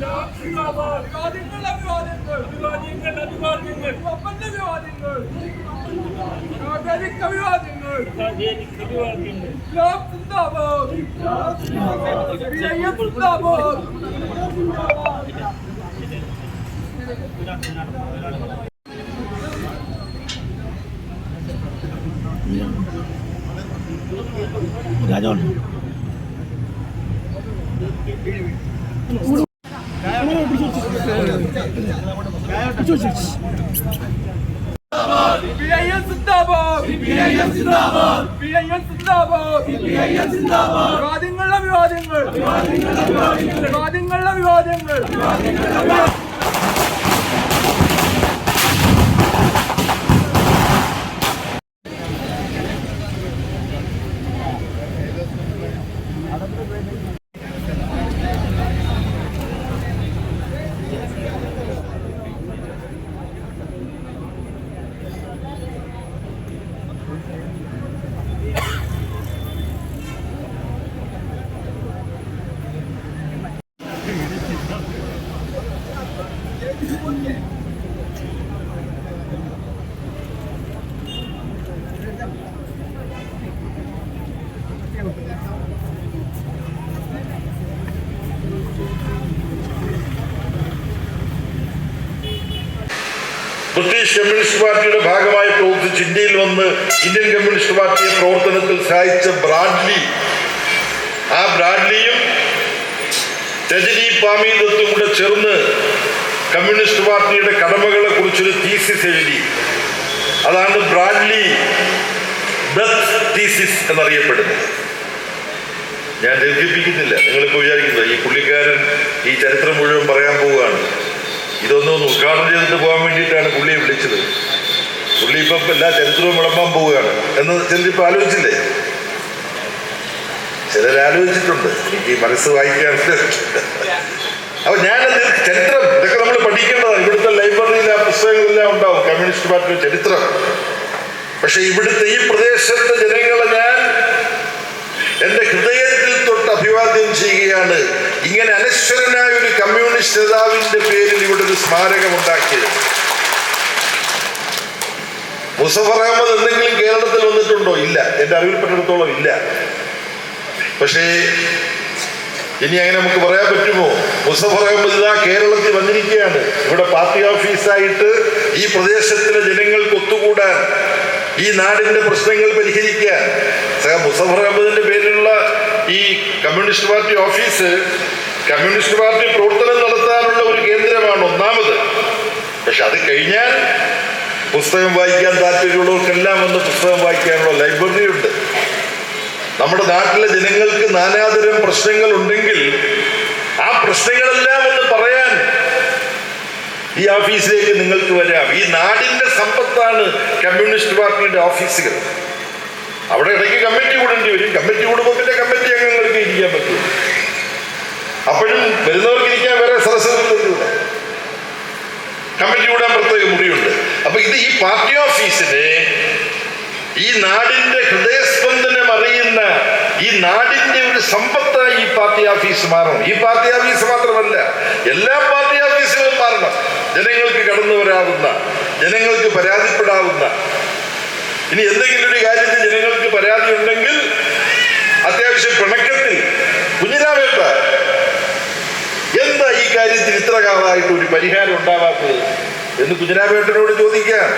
വിവാദങ്ങൾ അഭിവാദ്യങ്ങൾ അഭിവാദ്യങ്ങൾ അഭിവാദ്യങ്ങൾ ഒപ്പന്റെ വിവാദങ്ങൾ നാഗരിക വിവാദങ്ങൾ ഇസ്ലാം സിന്ദാബാദ് സിന്ദാബാദ് രാജവൻ സിന്ദാബാദ് സിപിഐഎം സിന്ദാബാദ് വിവാദങ്ങൾ. വിവാദങ്ങളുടെ വിവാദങ്ങൾ. കമ്മ്യൂണിസ്റ്റ് പാർട്ടിയുടെ ഭാഗമായി പ്രവർത്തിച്ച് ഇന്ത്യയിൽ വന്ന് ഇന്ത്യൻ കമ്മ്യൂണിസ്റ്റ് പാർട്ടിയെ പ്രവർത്തനത്തിൽ സഹായിച്ച ബ്രാഡ്ലി. ആ ബ്രാഡ്ലിയും രജനി പാമീദത്തും കൂടെ ചേർന്ന് കമ്മ്യൂണിസ്റ്റ് പാർട്ടിയുടെ കടമകളെ കുറിച്ചൊരു തീസിസ് എഴുതി. അതാണ് ബ്രാഡ്ലി ബെത്ത് തീസിസ് എന്നറിയപ്പെടുന്നത്. ഞാൻ ദീർഘിപ്പിക്കുന്നില്ല നിങ്ങളിപ്പോൾ വിചാരിക്കുന്നത് ഈ പുള്ളിക്കാരൻ ഈ ചരിത്രം മുഴുവൻ പറയാൻ പോവുകയാണ്. ഇതൊന്നും ഒന്ന് ഉദ്ഘാടനം ചെയ്തിട്ട് പോകാൻ വേണ്ടിയിട്ടാണ് പുള്ളിയെ വിളിച്ചത്. പുള്ളി ഇപ്പം എല്ലാ ചരിത്രവും വിളമ്പാൻ പോവുകയാണ്. എന്ന് ചിലരിപ്പോൾ ആലോചിച്ചില്ലേ? ചിലർ ആലോചിച്ചിട്ടുണ്ട്. എനിക്ക് മനസ്സ് വായിക്കാൻ അപ്പൊ ഞാനത് ചരിത്രം ഇതൊക്കെ നമ്മൾ പഠിക്കേണ്ടതാണ്. ഇവിടുത്തെ ലൈബ്രറിയിൽ ആ പുസ്തകങ്ങളെല്ലാം ഉണ്ടാവും. കമ്മ്യൂണിസ്റ്റ് പാർട്ടിയുടെ ചരിത്രം. പക്ഷെ ഇവിടുത്തെ ഈ പ്രദേശത്തെ ജനങ്ങളെ ഞാൻ എന്റെ ഹൃദയത്തിൽ തൊട്ട് അഭിവാദ്യം ചെയ്യുകയാണ്. ഇങ്ങനെ അനശ്വരനായ ഒരു കമ്മ്യൂണിസ്റ്റ് നേതാവിന്റെ പേരിൽ ഇവിടെ ഒരു സ്മാരകം ഉണ്ടാക്കിയത്. മുസഫർ അഹമ്മദ് എന്തെങ്കിലും കേരളത്തിൽ വന്നിട്ടുണ്ടോ? ഇല്ല. എന്റെ അറിവിൽപ്പെട്ടിടത്തോളം ഇല്ല. പക്ഷേ ഇനി അങ്ങനെ നമുക്ക് പറയാൻ പറ്റുമോ? മുസഫർ അഹമ്മദ് ഇതാ കേരളത്തിൽ വന്നിരിക്കുകയാണ്. ഇവിടെ പാർട്ടി ഓഫീസായിട്ട് ഈ പ്രദേശത്തിലെ ജനങ്ങൾക്ക് ഒത്തുകൂടാൻ ഈ നാടിന്റെ പ്രശ്നങ്ങൾ പരിഹരിക്കാൻ. മുസഫർ അഹമ്മദിന്റെ പേരിലുള്ള ഈ communist party office communist party പ്രവർത്തനം നടത്താനുള്ള ഒരു കേന്ദ്രമാണ് ഒന്നാമത്. പക്ഷെ അത് കഴിഞ്ഞാൽ പുസ്തകം വായിക്കാൻ താല്പര്യമുള്ളവർക്കെല്ലാം വന്ന് പുസ്തകം വായിക്കാനുള്ള ലൈബ്രറി ഉണ്ട്. നമ്മുടെ നാട്ടിലെ ജനങ്ങൾക്ക് നാനാതരം പ്രശ്നങ്ങൾ ഉണ്ടെങ്കിൽ ആ പ്രശ്നങ്ങളെല്ലാം ഒന്ന് പറയാൻ ഈ ഓഫീസിലേക്ക് നിങ്ങൾക്ക് വരാം. ഈ നാടിന്റെ സമ്പത്താണ് കമ്മ്യൂണിസ്റ്റ് പാർട്ടിയുടെ ഓഫീസുകൾ. അവിടെ ഇടയ്ക്ക് കമ്മിറ്റി കൂടേണ്ടി വരും. കമ്മിറ്റി കൂടുമ്പോൾ പിന്നെ കമ്മിറ്റി അംഗങ്ങൾക്ക് ഇരിക്കാൻ പറ്റും. അപ്പോഴും വരുന്നവർക്ക് ഇരിക്കാൻ വേറെ സദസ്സുകളിലൊന്നുമില്ല കമ്മിറ്റി കൂടാൻ പ്രത്യേക മുറിയുണ്ട്. അപ്പൊ ഇത് ഈ പാർട്ടി ഓഫീസിനെ ഈ നാടിന്റെ ഹൃദയസ്പന്ദനം അറിയുന്ന ഈ നാടിന്റെ ഒരു സമ്പത്തായി ഈ പാർട്ടി ഓഫീസ് മാറണം. ഈ പാർട്ടി ഓഫീസ് മാത്രമല്ല എല്ലാ പാർട്ടി ഓഫീസുകളും മാറണം. ജനങ്ങൾക്ക് കടന്നു വരാവുന്ന ജനങ്ങൾക്ക് പരാതിപ്പെടാവുന്ന ഇനി എന്തെങ്കിലും ഒരു കാര്യത്തിൽ ജനങ്ങൾക്ക് പരാതി ഉണ്ടെങ്കിൽ അത്യാവശ്യം പിണക്കത്തിൽ കുഞ്ഞിരാമേട്ട എന്താ ഈ കാര്യത്തിൽ ഇത്ര കാലമായിട്ട് ഒരു പരിഹാരം ഉണ്ടാവാത്തത്? എന്ന് കുഞ്ഞിരാമേട്ടനോട് ചോദിക്കാം.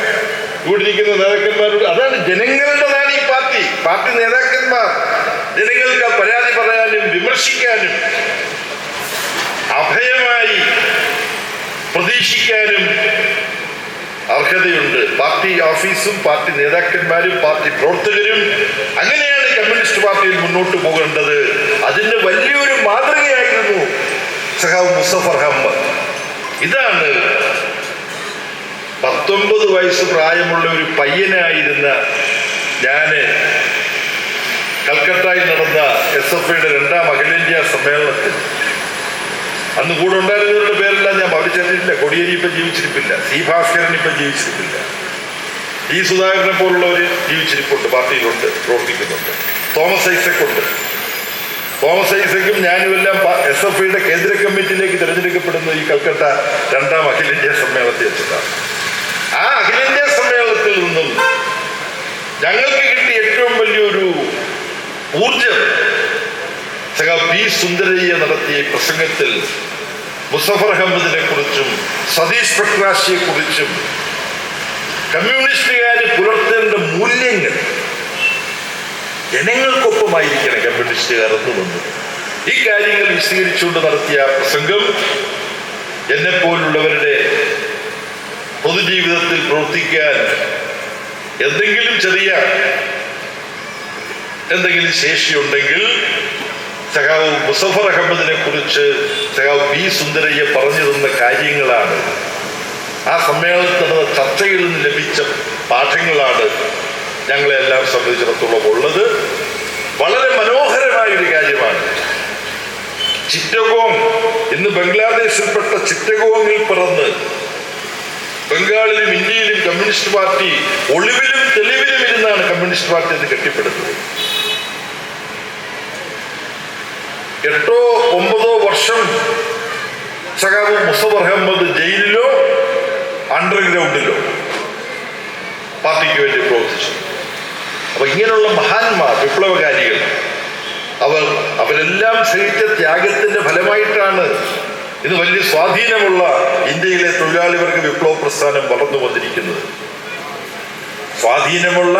ഇവിടെ ഇരിക്കുന്ന നേതാക്കന്മാരോട് അതാണ് ജനങ്ങളുടേതാണ് ഈ പാർട്ടി. പാർട്ടി നേതാക്കന്മാർ ജനങ്ങൾക്ക് പരാതി പറയാനും വിമർശിക്കാനും അഭയമായി പ്രതീക്ഷിക്കാനും അർഹതയുണ്ട്. പാർട്ടി ഓഫീസും പാർട്ടി നേതാക്കന്മാരും പാർട്ടി പ്രവർത്തകരും അങ്ങനെയാണ് കമ്മ്യൂണിസ്റ്റ് പാർട്ടിയിൽ മുന്നോട്ട് പോകേണ്ടത്. അതിന്റെ വലിയൊരു മാതൃകയായിരുന്നു സഹാബ് മുസഫർ അഹമ്മദ് ഇതാണ് പത്തൊമ്പത് വയസ്സ് പ്രായമുള്ള ഒരു പയ്യനായിരുന്ന ഞാൻ കൽക്കട്ടയിൽ നടന്ന എസ് എഫ് ഐയുടെ രണ്ടാം അഖിലേന്ത്യാ സമ്മേളനത്തിൽ. അന്ന് കൂടെ ഉണ്ടായിരുന്നവരുടെ പേരെല്ലാം ഞാൻ അവർ കൊടിയേരി ഇപ്പം ജീവിച്ചിരിപ്പില്ല. സി ഭാസ്കരൻ ഇപ്പം ജീവിച്ചിരിപ്പില്ല. ഈ സുധാകരനെ പോലുള്ളവർ ജീവിച്ചിരിപ്പുണ്ട് പാർട്ടിയിലുണ്ട് പ്രവർത്തിക്കുന്നുണ്ട്. തോമസ് ഐസക് ഉണ്ട് തോമസ് ഐസക്കും ഞാനുമെല്ലാം എസ് എഫ് ഐയുടെ കേന്ദ്ര കമ്മിറ്റിയിലേക്ക് തിരഞ്ഞെടുക്കപ്പെടുന്ന ഈ കൽക്കട്ട രണ്ടാം അഖിലേന്ത്യാ സമ്മേളനത്തിൽ വെച്ചിട്ടാണ് ആ അഖിലേന്ത്യാ സമ്മേളനത്തിൽ നിന്നും ഞങ്ങൾക്ക് കിട്ടിയ ഏറ്റവും വലിയൊരു ഊർജം സഖാ പി സുന്ദരയ്യ നടത്തിയ പ്രസംഗത്തിൽ മുസഫർ അഹമ്മദിനെ കുറിച്ചും സതീഷ് പ്രകാശിയെ കുറിച്ചും കമ്മ്യൂണിസ്റ്റുകാർ പുലർത്തേണ്ട മൂല്യങ്ങൾ ജനങ്ങൾക്കൊപ്പമായിരിക്കണം കമ്മ്യൂണിസ്റ്റുകാർ എന്ന് വന്നു ഈ കാര്യങ്ങൾ വിശദീകരിച്ചുകൊണ്ട് നടത്തിയ പ്രസംഗം എന്നെപ്പോലുള്ളവരുടെ പൊതുജീവിതത്തിൽ പ്രവർത്തിക്കാൻ എന്തെങ്കിലും ചെറിയ എന്തെങ്കിലും ശേഷിയുണ്ടെങ്കിൽ സഖാവ് മുസഫർ അഹമ്മദിനെ കുറിച്ച് സഖാവ് പി സുന്ദരയ്യ പറഞ്ഞു തന്ന കാര്യങ്ങളാണ്. ആ സമ്മേളനത്തിൽ ചർച്ചയിൽ നിന്ന് ലഭിച്ച പാഠങ്ങളാണ് ഞങ്ങളെ എല്ലാം സംബന്ധിച്ചിടത്തോളം ഉള്ളത് വളരെ മനോഹരമായ ഒരു കാര്യമാണ്. ചിറ്റഗോങ് ഇന്ന് ബംഗ്ലാദേശിൽപ്പെട്ട ചിറ്റഗോങ്ങിൽ പിറന്ന് ബംഗാളിലും ഇന്ത്യയിലും കമ്മ്യൂണിസ്റ്റ് പാർട്ടി ഒളിവിലും തെളിവിലും ഇരുന്നാണ് കമ്മ്യൂണിസ്റ്റ് പാർട്ടി എന്ന് കെട്ടിപ്പടുത്തത്. എട്ടോ ഒമ്പതോ വർഷം സഖാവ് മുസഫർ അഹമ്മദ് ജയിലിലോ അണ്ടർഗ്രൗണ്ടിലോ പാർട്ടിക്ക് വേണ്ടി പ്രവർത്തിച്ചു. അപ്പൊ ഇങ്ങനെയുള്ള മഹാന്മാർ വിപ്ലവകാരികൾ അവർ അവരെല്ലാം സഹിച്ച ത്യാഗത്തിന്റെ ഫലമായിട്ടാണ് ഇത് വലിയ സ്വാധീനമുള്ള ഇന്ത്യയിലെ തൊഴിലാളി വർഗ വിപ്ലവ പ്രസ്ഥാനം വളർന്നു വന്നിരിക്കുന്നത്. സ്വാധീനമുള്ള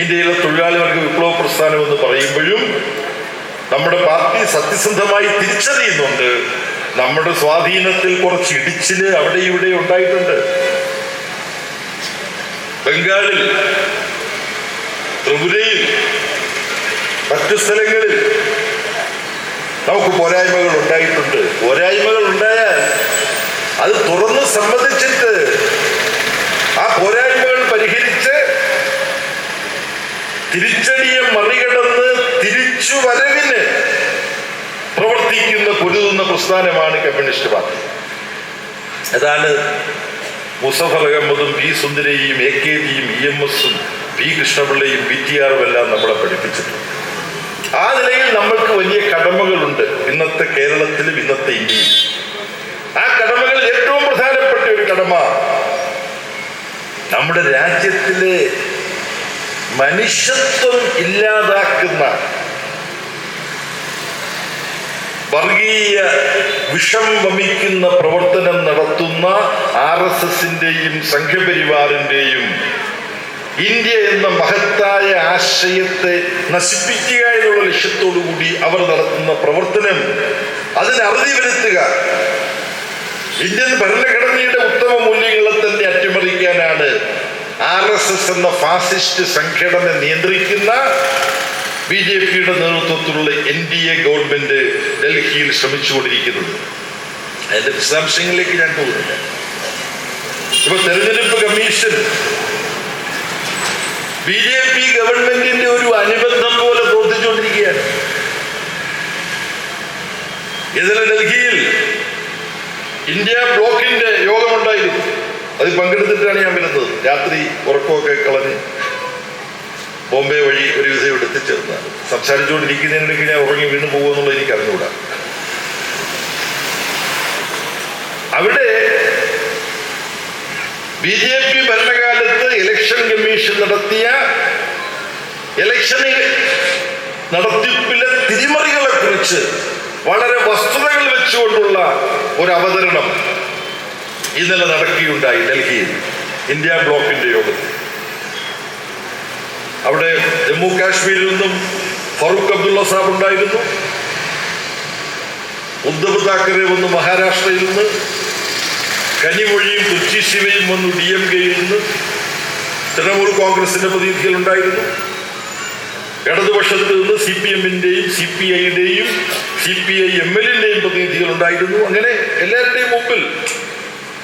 ഇന്ത്യയിലെ തൊഴിലാളി വർഗ വിപ്ലവ പ്രസ്ഥാനം എന്ന് പറയുമ്പോഴും നമ്മുടെ പാർട്ടി സത്യസന്ധമായി തിരിച്ചറിയുന്നുണ്ട്. നമ്മുടെ സ്വാധീനത്തിൽ കുറച്ച് ഇടിച്ചിൽ അവിടെ ഇവിടെ ഉണ്ടായിട്ടുണ്ട്. ബംഗാളിൽ ത്രിപുരയിൽ മറ്റു സ്ഥലങ്ങളിൽ നമുക്ക് പോരായ്മകൾ ഉണ്ടായിട്ടുണ്ട്. പോരായ്മകൾ ഉണ്ടായാൽ അത് തുറന്ന് സംബന്ധിച്ചിട്ട് ആ പോരായ്മകൾ പരിഹരിച്ച് തിരിച്ചടിയെ മറികടന്ന് തിരിച്ചു വരവിന് പ്രവർത്തിക്കുന്ന പൊരുതുന്ന പ്രസ്ഥാനമാണ് കമ്മ്യൂണിസ്റ്റ് പാർട്ടി. അതാണ് മുസഫർ അഹമ്മദും പി സുന്ദരയും എ കെ ജിയും ഇ എം എസും പി കൃഷ്ണപിള്ളയും പി ടി ആറും എല്ലാം നമ്മളെ പഠിപ്പിച്ചിട്ടുണ്ട്. ആ നിലയിൽ നമ്മൾക്ക് വലിയ കടമകളുണ്ട് ഇന്നത്തെ കേരളത്തിലും ഇന്നത്തെ ഇന്ത്യയിൽ ആ കടമകളിൽ ഏറ്റവും പ്രധാനപ്പെട്ട ഒരു കടമ നമ്മുടെ രാജ്യത്തിലെ മനുഷ്യത്വം ഇല്ലാതാക്കുന്ന വർഗീയ വിഷം വമിക്കുന്ന പ്രവർത്തനം നടത്തുന്ന ആർ എസ് എസിന്റെയും സംഘപരിവാറിന്റെയും ഇന്ത്യ എന്ന മഹത്തായ ആശയത്തെ നശിപ്പിക്കുക എന്നുള്ള ലക്ഷ്യത്തോടു കൂടി അവർ നടത്തുന്ന പ്രവർത്തനം അതിന് അറുതി വരുത്തുക. ഇന്ത്യൻ ഭരണഘടനയുടെ ഉത്തമ മൂല്യങ്ങളെ തന്നെ അട്ടിമറിക്കാനാണ് ആർ എസ് എസ് എന്ന ഫാസിസ്റ്റ് സംഘടന നിയന്ത്രിക്കുന്ന ബി ജെ പിയുടെ നേതൃത്വത്തിലുള്ള എൻ ഡി എ ഗവൺമെന്റ് ഡൽഹിയിൽ ശ്രമിച്ചുകൊണ്ടിരിക്കുന്നത്. അതിന്റെ വിശദാംശങ്ങളിലേക്ക് ഞാൻ പോകുന്നില്ല. ഇപ്പൊ തെരഞ്ഞെടുപ്പ് കമ്മീഷൻ ബി ജെ പി ഗവൺമെന്റിന്റെ ഒരു അനുബന്ധം പോലെ പ്രവർത്തിച്ചുകൊണ്ടിരിക്കുകയാണ്. ഇന്നലെ ഡൽഹിയിൽ ഇന്ത്യ ബ്ലോക്കിന്റെ യോഗമുണ്ടായിരുന്നു അതിൽ പങ്കെടുത്തിട്ടാണ് ഞാൻ വരുന്നത്. രാത്രി ഉറക്കമൊക്കെ കളഞ്ഞ് ബോംബെ വഴി ഒരു വിധം ഇവിടെ എത്തിച്ചേർന്നത് സംസാരിച്ചുകൊണ്ടിരിക്കുന്നതിനിടയ്ക്ക് ഞാൻ ഉറങ്ങി വീണ് പോകുമെന്നുള്ളത് എനിക്ക് അറിഞ്ഞുകൂടാ അവിടെ ബി ജെ പി ഭരണകാലത്ത് ഇലക്ഷൻ കമ്മീഷൻ നടത്തിയ ഇലക്ഷനിൽ നടത്തിപ്പിലെ തിരിമറികളെ കുറിച്ച് വളരെ വസ്തുതകൾ വെച്ചുകൊണ്ടുള്ള ഒരു അവതരണം ഇന്നലെ നടക്കുകയുണ്ടായി ഡൽഹിയിൽ ഇന്ത്യ ബ്ലോക്കിന്റെ യോഗത്തിൽ. അവിടെ ജമ്മു കാശ്മീരിൽ നിന്നും ഫറൂഖ് അബ്ദുള്ള സാബ് ഉണ്ടായിരുന്നു. ഉദ്ധവ് താക്കറെ വന്ന് മഹാരാഷ്ട്രയിൽ നിന്ന് കനിമൊഴിയും തുച്ചി ശിവയും വന്നു ഡി എം കെയിൽ നിന്ന് തൃണമൂൽ കോൺഗ്രസിന്റെ പ്രതിനിധികൾ ഉണ്ടായിരുന്നു. ഇടതുപക്ഷത്ത് നിന്ന് സി പി എമ്മിന്റെയും സി പി ഐയുടെയും സി പി ഐ എം എല്ലിന്റെയും പ്രതിനിധികൾ ഉണ്ടായിരുന്നു. അങ്ങനെ എല്ലാവരുടെയും മുമ്പിൽ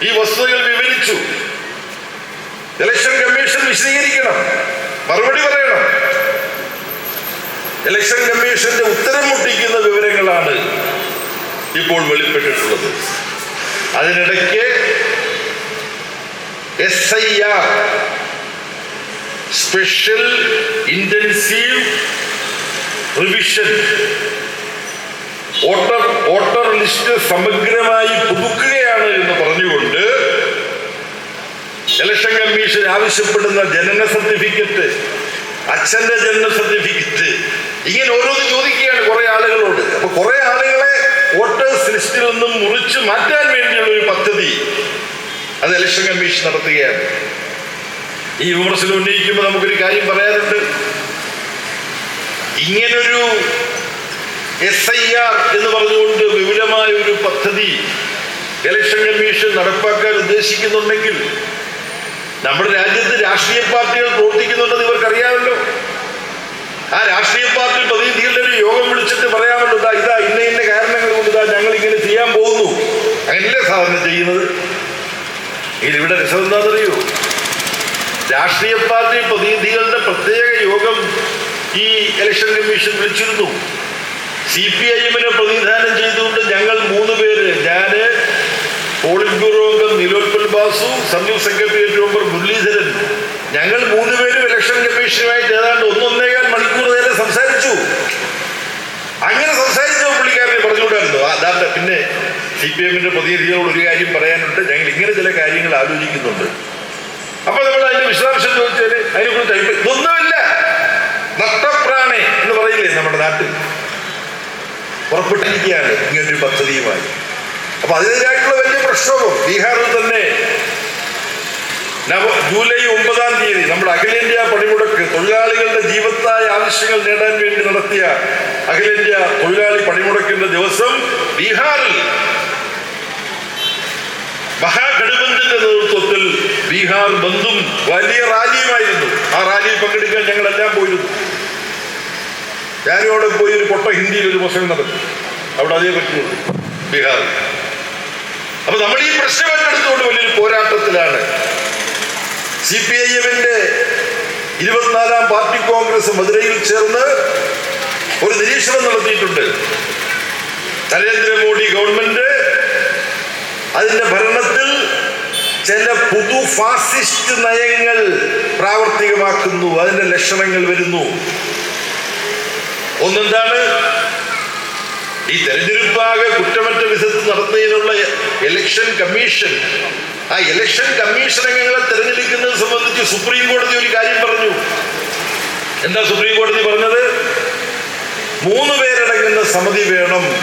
ഈ വസ്തുതകൾ വിവരിച്ചു. ഇലക്ഷൻ കമ്മീഷൻ വിശദീകരിക്കണം. മറുപടി പറയണം. ഇലക്ഷൻ കമ്മീഷന്റെ ഉത്തരം മുട്ടിക്കുന്ന വിവരങ്ങളാണ് ഇപ്പോൾ വെളിപ്പെട്ടിട്ടുള്ളത്. അതിനിടയ്ക്ക് S I R special intensive revision voter voter list സമഗ്രമായി പുതുക്കുകയാണ് എന്ന് പറഞ്ഞുകൊണ്ട് ഇലക്ഷൻ കമ്മീഷൻ ആവശ്യപ്പെടുന്ന ജനന സർട്ടിഫിക്കറ്റ് അച്ഛന്റെ ജനന സർട്ടിഫിക്കറ്റ് ഇങ്ങനെ ഓരോന്ന് ചോദിക്കുകയാണ് കുറെ ആളുകളോട്. അപ്പൊ കുറെ ആളുകളെ വോട്ടേഴ്സ് ലിസ്റ്റിൽ നിന്നും മുറിച്ചു മാറ്റാൻ വേണ്ടിയുള്ള ഒരു പദ്ധതി. അത് ഇലക്ഷൻ കമ്മീഷൻ നടത്തുകയാണ്. ഈ വിമർശനം ഉന്നയിക്കുമ്പോൾ നമുക്കൊരു കാര്യം പറയാറുണ്ട് ഇങ്ങനൊരു എസ് ഐ ആർ എന്ന് പറഞ്ഞുകൊണ്ട് വിപുലമായ ഒരു പദ്ധതി ഇലക്ഷൻ കമ്മീഷൻ നടപ്പാക്കാൻ ഉദ്ദേശിക്കുന്നുണ്ടെങ്കിൽ നമ്മുടെ രാജ്യത്ത് രാഷ്ട്രീയ പാർട്ടികൾ പ്രവർത്തിക്കുന്നുണ്ടെന്ന് ഇവർക്കറിയാമല്ലോ. ആ രാഷ്ട്രീയ പാർട്ടി പ്രതിനിധികളുടെ ഒരു യോഗം വിളിച്ചിട്ട് പറയാമല്ലോ ഇതാ ഇന്ന ഇന്ന ഇതാ ഞങ്ങൾ ഇങ്ങനെ ചെയ്യാൻ പോകുന്നു? എന്നെ സാധനം ചെയ്യുന്നത്? ഇതിവിടെ രസം എന്താണെന്നറിയോ? രാഷ്ട്രീയ പാർട്ടി പ്രതിനിധികളുടെ പ്രത്യേക യോഗം ഈ ഇലക്ഷൻ കമ്മീഷൻ വിളിച്ചിരുന്നു. സി പി ഐ എമ്മിനെ പ്രതിനിധാനം ചെയ്തുകൊണ്ട് ഞങ്ങൾ മൂന്ന് പേര് ഞാൻ പോളിറ്റ് ബ്യൂറോ അംഗം നിലോത്പൽ ബാസു സംയുക്ത സെക്രട്ടേറിയറ്റ് മെമ്പർ മുരളീധരൻ. ഞങ്ങൾ മൂന്ന് പേരും ഇലക്ഷൻ കമ്മീഷനുമായിട്ട് ഏതാണ്ട് ഒന്നൊന്നേകാൽ മണിക്കൂർ നേരെ സംസാരിച്ചു. അങ്ങനെ സംസാരിച്ചോ പുള്ളിക്കാരനെ പറഞ്ഞുകൂടായിരുന്നു ആ, അതാണ്ട് പിന്നെ സി പി എമ്മിന്റെ പ്രതിനിധികളോട് ഒരു കാര്യം പറയാനുണ്ട്. ഞങ്ങൾ ഇങ്ങനെ ചില കാര്യങ്ങൾ ആലോചിക്കുന്നുണ്ട്. അപ്പൊ നമ്മൾ അതിന്റെ വിശദാംശം ചോദിച്ചാൽ അതിനെക്കുറിച്ച് അഭിപ്രായം ഇതൊന്നുമില്ല. നഷ്ടപ്രാണേ എന്ന് പറയില്ലേ നമ്മുടെ നാട്ടിൽ? പുറപ്പെട്ടിരിക്കുകയാണ് ഇങ്ങനൊരു പദ്ധതിയുമായി. അപ്പൊ അതിനെതിരായിട്ടുള്ള വലിയ പ്രശ്നവും ബീഹാറിൽ തന്നെ ജൂലൈ ഒമ്പതാം തീയതി നമ്മുടെ അഖിലേന്ത്യാ പണിമുടക്ക് തൊഴിലാളികളുടെ ജീവത്തായ ആവശ്യങ്ങൾ നേടാൻ വേണ്ടി നടത്തിയ അഖിലേന്ത്യാ തൊഴിലാളി പണിമുടക്കിന്റെ ദിവസം ബീഹാറിൽ മഹാഗഠബന്ധിന്റെ നേതൃത്വത്തിൽ ബീഹാർ ബന്ധും വലിയ റാലിയുമായിരുന്നു. ആ റാലിയിൽ പങ്കെടുക്കാൻ ഞങ്ങളെല്ലാം പോയിരുന്നു. ഞാനും അവിടെ പോയി ഒരു പൊട്ട ഹിന്ദിയിൽ ഒരു പ്രസംഗം നടത്തി. അവിടെ അതേ പറ്റുള്ളൂ ബീഹാറിൽ. അപ്പൊ നമ്മൾ ഈ പ്രശ്നം ഏറ്റെടുത്തുകൊണ്ട് വലിയൊരു പോരാട്ടത്തിലാണ്. സി പി ഐ എമ്മിന്റെ ഇരുപത്തിനാലാം പാർട്ടി കോൺഗ്രസ് മധുരയിൽ ചേർന്ന് ഒരു നിരീക്ഷണം നടത്തിയിട്ടുണ്ട്. നരേന്ദ്രമോദി ഗവൺമെന്റ് അതിന്റെ ഭരണത്തിൽ ചില പുതു ഫാസിസ്റ്റ് നയങ്ങൾ പ്രാവർത്തികമാക്കുന്നു. അതിന്റെ ലക്ഷണങ്ങൾ വരുന്നു. ഒന്നെന്താണ്? ഈ തെരഞ്ഞെടുപ്പാകെ കുറ്റമറ്റ വിധത്തിൽ നടത്തുന്നതിനുള്ള ഇലക്ഷൻ കമ്മീഷൻ ആ ഇലക്ഷൻ കമ്മീഷൻ അംഗങ്ങളെ തെരഞ്ഞെടുക്കുന്നത് സംബന്ധിച്ച് സുപ്രീം കോടതി ഒരു കാര്യം പറഞ്ഞു. എന്താ സുപ്രീം കോടതി പറഞ്ഞത്? മൂന്ന് പേരടങ്ങുന്ന സമിതി വേണം.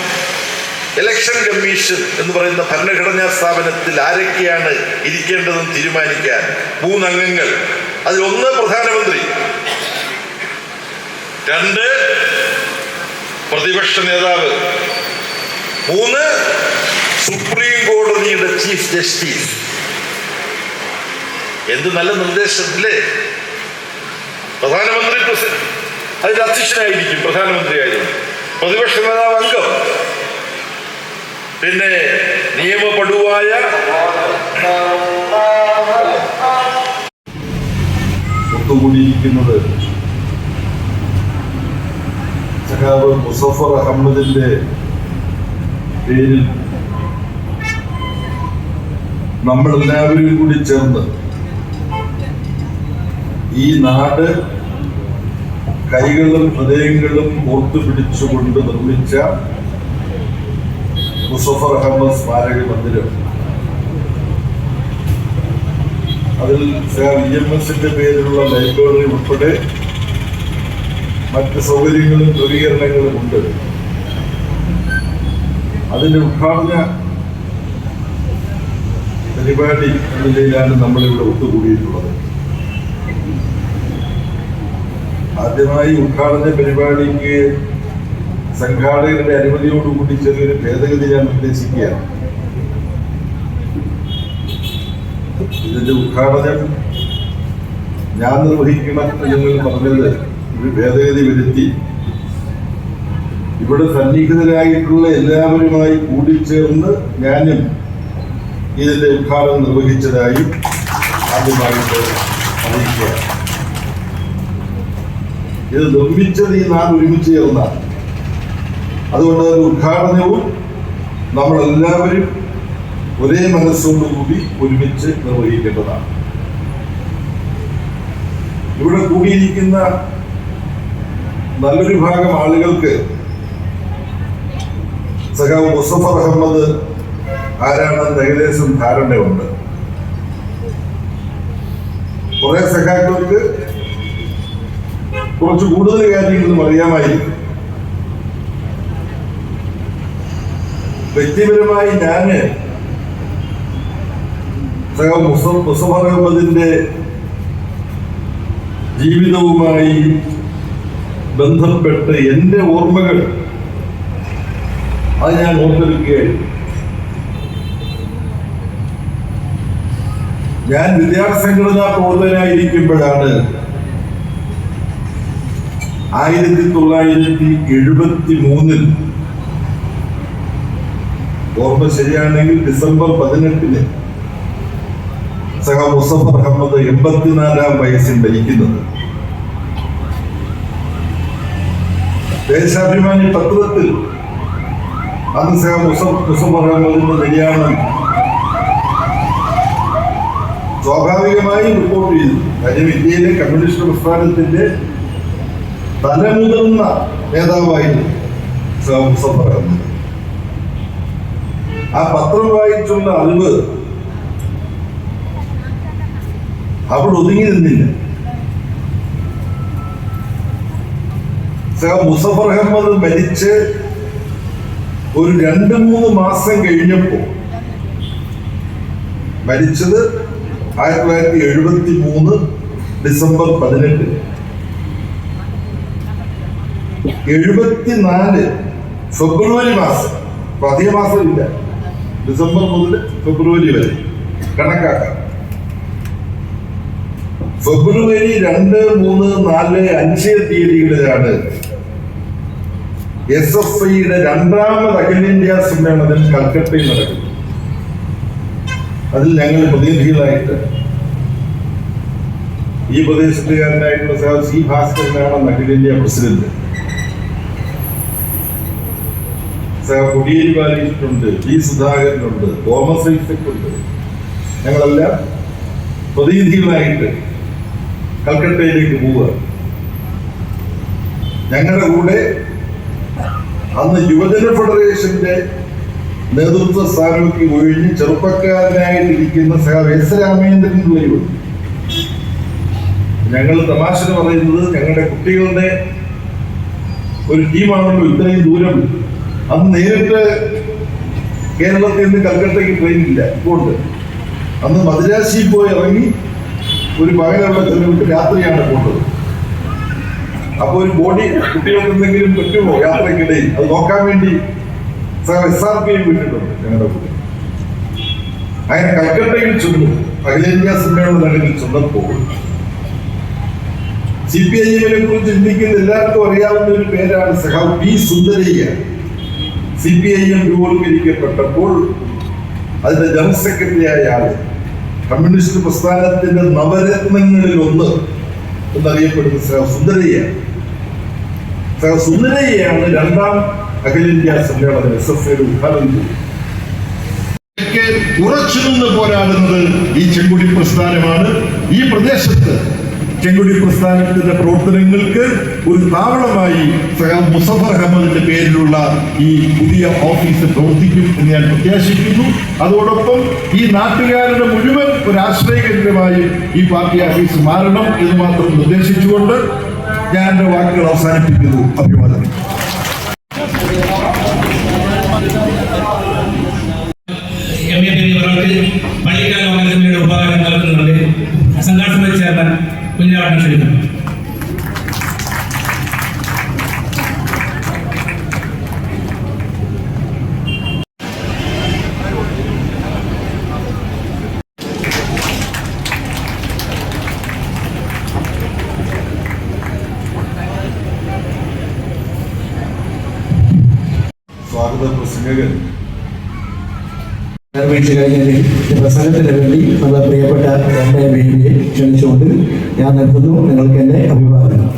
ഇലക്ഷൻ കമ്മീഷൻ എന്ന് പറയുന്ന ഭരണഘടനാ സ്ഥാപനത്തിൽ ആരൊക്കെയാണ് ഇരിക്കേണ്ടതെന്ന് തീരുമാനിക്കാൻ മൂന്നംഗങ്ങൾ. അതിലൊന്ന് പ്രധാനമന്ത്രി. രണ്ട് പ്രതിപക്ഷ നേതാവ്. മൂന്ന് സുപ്രീം കോടതിയുടെ ചീഫ് ജസ്റ്റിസ്. എന്ത് നല്ല നിർദ്ദേശം ഇല്ലേ പ്രധാനമന്ത്രി പ്രസി- അതിന്റെ അധ്യക്ഷനായിരിക്കും പ്രധാനമന്ത്രി ആയിരുന്നു പ്രതിപക്ഷ നേതാവ് അംഗം പിന്നെ നിയമപടുവായ ഒത്തുകൂടിയിരിക്കുന്നത് സഖാവ് മുസഫർ അഹമ്മദിന്റെ പേരിൽ നമ്മളെല്ലാവരും കൂടി ചേർന്ന് ഈ നാട് കൈകളും ഹൃദയങ്ങളും ഓർത്തു പിടിച്ചുകൊണ്ട് നിർമ്മിച്ച മുസഫർ അഹമ്മദ് സ്മാരക മന്ദിരം. അതിൽ സാർ ഇ എം എസിന്റെ പേരിലുള്ള ലൈബ്രറി ഉൾപ്പെടെ മറ്റ് സൗകര്യങ്ങളും ക്രമീകരണങ്ങളും ഉണ്ട്. അതിന്റെ ഉദ്ഘാടന പരിപാടി എന്ന നിലയിലാണ് നമ്മളിവിടെ ഒത്തുകൂടിയിട്ടുള്ളത്. ആദ്യമായി ഉദ്ഘാടന പരിപാടിക്ക് സംഘാടകരുടെ അനുമതിയോടുകൂടി ചെറിയൊരു ഭേദഗതി ഞാൻ നിർദ്ദേശിക്കുകയാണ് ഇതിന്റെ ഉദ്ഘാടനം ഞാൻ നിർവഹിക്കണം എന്ന് പറഞ്ഞത് ഒരു ഭേദഗതി വരുത്തി. ഇവിടെ സന്നിഹിതരായിട്ടുള്ള എല്ലാവരുമായി കൂടിച്ചേർന്ന് ഞാനും ഇതിന്റെ ഉദ്ഘാടനം നിർവഹിച്ചതായും ആദ്യമായിട്ട് അറിയിക്കുകയാണ്. ഇത് നിർമ്മിച്ചത് ഈ നാട് ഒരുമിച്ച് ചേർന്നാണ്. അതുകൊണ്ട് അതിന്റെ ഉദ്ഘാടനവും നമ്മളെല്ലാവരും ഒരേ മനസ്സോടുകൂടി ഒരുമിച്ച് നിർവഹിക്കേണ്ടതാണ്. ഇവിടെ കൂടിയിരിക്കുന്ന നല്ലൊരു ഭാഗം ആളുകൾക്ക് സഖാവ് മുസഫർ അഹമ്മദ് ആരാണെന്ന് ഏകദേശം ധാരണയുണ്ട്. കുറെ സഖാക്കൾക്ക് കുറച്ച് കൂടുതൽ കാര്യങ്ങളും അറിയാമായിരിക്കും വ്യക്തിപരമായി ഞാൻ അഹമ്മദിന്റെ ജീവിതവുമായി ബന്ധപ്പെട്ട് എന്റെ ഓർമ്മകൾ അത് ഞാൻ ഓർത്തെടുക്കുകയായിരുന്നു ഞാൻ വിദ്യാർത്ഥി സംഘടനാ പ്രവർത്തകനായിരിക്കുമ്പോഴാണ് ആയിരത്തി തൊള്ളായിരത്തി എഴുപത്തി മൂന്നിൽ ഓർമ്മ ശരിയാണെങ്കിൽ ഡിസംബർ പതിനെട്ടിന് സഹ മുസഫർ അഹമ്മദ് എൺപത്തിനാലാം വയസ്സിൽ ഭരിക്കുന്നത് ദേശാഭിമാനി പത്രത്തിൽ അന്ന് സഹ മുസഫ് മുസഫർ അഹമ്മദിന്റെ നിര്യാണം സ്വാഭാവികമായി റിപ്പോർട്ട് ചെയ്തു. കാര്യം ഇന്ത്യയിലെ കമ്മ്യൂണിസ്റ്റ് പ്രസ്ഥാനത്തിന്റെ തലമുതിർന്ന നേതാവായിരുന്നു പറയുന്നത് ആ പത്രം വായിച്ചുള്ള അറിവ് അവിടെ ഒതുങ്ങി നിന്നില്ല. മുസഫർ അഹമ്മദ് മരിച്ച് ഒരു രണ്ട് മൂന്ന് മാസം കഴിഞ്ഞപ്പോ മരിച്ചത് ആയിരത്തി തൊള്ളായിരത്തി എഴുപത്തി മൂന്ന് ഡിസംബർ പതിനെട്ട് എഴുപത്തിനാല് ഫെബ്രുവരി മാസം. അപ്പൊ അധിക മാസമില്ല. ഡിസംബർ മുതൽ ഫെബ്രുവരി വരെ. കണക്കാക്കാം. ഫെബ്രുവരി രണ്ട് മൂന്ന് നാല് അഞ്ച് തീയതികളിലാണ് എസ് എഫ് ഐയുടെ രണ്ടാമത് അഖിലേന്ത്യാ സമ്മേളനം കൽക്കട്ടയിൽ നടക്കുന്നു അതിൽ ഞങ്ങൾ പ്രതിനിധികളായിട്ട് ഈ പ്രദേശത്തുകാരനായിട്ടുള്ള സി ഭാസ്കരനാണ് അഖിലേന്ത്യാ പ്രസിഡന്റ് സഹ കൊടിയേരി ബാലകൃഷ്ണനുണ്ട് ജി സുധാകരനുണ്ട് തോമസ് ഐസക് ഉണ്ട് ഞങ്ങളെല്ലാം പ്രതിനിധികളായിട്ട് കൽക്കട്ടയിലേക്ക് പോവുക. ഞങ്ങളുടെ കൂടെ അന്ന് യുവജന ഫെഡറേഷന്റെ നേതൃത്വ സ്ഥാനത്ത് ഒഴിഞ്ഞ് ചെറുപ്പക്കാരനായിട്ടിരിക്കുന്ന സഹ എസ് രാമേന്ദ്രൻ പിള്ളയുണ്ട് ഞങ്ങൾ തമാശ പറയുന്നത് ഞങ്ങളുടെ കുട്ടികളുടെ ഒരു ടീമാണല്ലോ ഇത്രയും ദൂരം. അന്ന് നേരിട്ട് കേരളത്തിൽ നിന്ന് കൽക്കട്ടയ്ക്ക് ട്രെയിൻ ഇല്ല ഇപ്പോണ്ട്. അന്ന് മദ്രാസിയിൽ പോയി ഇറങ്ങി ഒരു പകലവിടെ ചെല്ലുമ്പോൾ രാത്രിയാണ് പോണ്ടത്. അപ്പോൾ ഒരു ബോഡി കുട്ടികൾക്ക് എന്തെങ്കിലും പറ്റുമോ യാത്രക്കിടയിൽ അത് നോക്കാൻ വേണ്ടി എസ് ആർ പി വിട്ടിട്ടുണ്ട് ഞങ്ങളുടെ കൂടെ. അങ്ങനെ കൽക്കട്ടയിൽ ചെന്നു. അഖിലേന്ത്യാ സമ്മേളന നഗരിൽ ചെന്നപ്പോൾ സി പി ഐ എമ്മിനെ കുറിച്ച് ചിന്തിക്കുന്ന എല്ലാവർക്കും അറിയാവുന്ന ഒരു പേരാണ് സഹാബ് P Sundarayya. C P I M രൂപവൽക്കരിക്കപ്പെട്ടപ്പോൾ അതിന്റെ ജനറൽ സെക്രട്ടറി ആയ ആൾ കമ്മ്യൂണിസ്റ്റ് പ്രസ്ഥാനത്തിന്റെ നവരത്നങ്ങളിൽ ഒന്ന് എന്നറിയപ്പെടുന്ന സഹ സുന്ദരയ്യ. സഹ സുന്ദരയ്യാണ് രണ്ടാം അഖിലേന്ത്യാ സമ്മേളനം എസ് എഫ് ഐയുടെ ഉദ്ഘാടനം ചെയ്തത്. ഉറച്ചു നിന്ന് പോരാടുന്നത് ഈ ചെങ്കുടി പ്രസ്ഥാനമാണ്. ഈ പ്രദേശത്ത് ചെങ്കുടി പ്രസ്ഥാനത്തിന്റെ പ്രവർത്തനങ്ങൾക്ക് ഒരു താവളമായി സഹ മുസഫർ അഹമ്മദിന്റെ പേരിലുള്ള ഈ പുതിയ ഓഫീസ് പ്രവർത്തിക്കും എന്ന് ഞാൻ പ്രത്യാശിക്കുന്നു. അതോടൊപ്പം ഈ നാട്ടുകാരുടെ മുഴുവൻ ഒരു ആശ്രയ കേന്ദ്രമായി ഈ പാർട്ടി ഓഫീസ് മാറണം എന്ന് മാത്രം നിർദ്ദേശിച്ചുകൊണ്ട് ഞാൻ എന്റെ വാക്കുകൾ അവസാനിപ്പിക്കുന്നു. അഭിവാദനം. ഉപകാരം നൽകുന്നുണ്ട്. സംഘാടന ചെയർമാൻ കുഞ്ഞാടൻ ക്ഷണിക്കുന്നു സ്വാഗത പ്രസംഗകൻ നിർവഹിച്ചു കഴിഞ്ഞതിൽ ഈ പ്രസംഗത്തിന് വേണ്ടി നമ്മുടെ പ്രിയപ്പെട്ട എന്റെ ബേബിയെ ക്ഷണിച്ചുകൊണ്ട് ഞാൻ നിർത്തുന്നു. നിങ്ങൾക്ക് എന്റെ അഭിവാദനം.